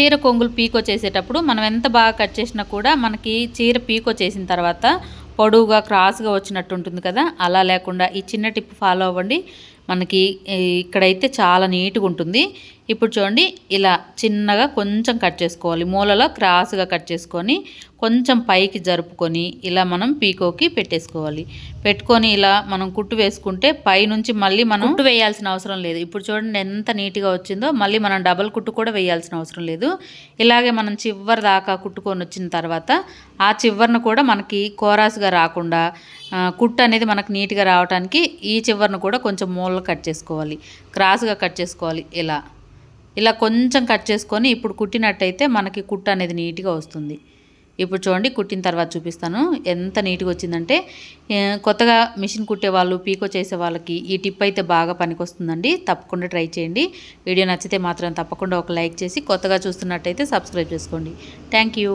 చీర కొంగులు పీకో చేసేటప్పుడు మనం ఎంత బాగా కట్ చేసినా కూడా మనకి చీర పీకో చేసిన తర్వాత పొడవుగా క్రాస్గా వచ్చినట్టు ఉంటుంది కదా? అలా లేకుండా ఈ చిన్న టిప్ ఫాలో అవ్వండి. మనకి ఇక్కడైతే చాలా నీట్గా ఉంటుంది. ఇప్పుడు చూడండి ఇలా చిన్నగా కొంచెం కట్ చేసుకోవాలి. మూలలో క్రాస్గా కట్ చేసుకొని కొంచెం పైకి జరుపుకొని ఇలా మనం పీకోకి పెట్టేసుకోవాలి. పెట్టుకొని ఇలా మనం కుట్టు వేసుకుంటే పై నుంచి మళ్ళీ మనం కుట్టు వేయాల్సిన అవసరం లేదు. ఇప్పుడు చూడండి ఎంత నీట్గా వచ్చిందో మళ్ళీ మనం డబల్ కుట్టు కూడా వేయాల్సిన అవసరం లేదు. ఇలాగే మనం చివరి దాకా కుట్టుకొని వచ్చిన తర్వాత ఆ చివరిని కూడా మనకి కోరాసుగా రాకుండా కుట్టు అనేది మనకు నీట్గా రావడానికి ఈ చివరిని కూడా కొంచెం మూల మూలలో కట్ చేసుకోవాలి. క్రాస్గా కట్ చేసుకోవాలి. ఇలా. ఇలా కొంచెం కట్ చేసుకొని ఇప్పుడు కుట్టినట్టయితే మనకి కుట్టు అనేది నీట్గా వస్తుంది. ఇప్పుడు చూడండి కుట్టిన తర్వాత చూపిస్తాను. ఎంత నీట్గా వచ్చిందంటే కొత్తగా మిషన్ కుట్టే వాళ్ళు పీకో చేసే వాళ్ళకి ఈ టిప్ అయితే బాగా పనికొస్తుందండి. తప్పకుండా ట్రై చేయండి. వీడియో నచ్చితే మాత్రం తప్పకుండా ఒక లైక్ చేసి కొత్తగా చూస్తున్నట్టయితే సబ్స్క్రైబ్ చేసుకోండి. Thank you.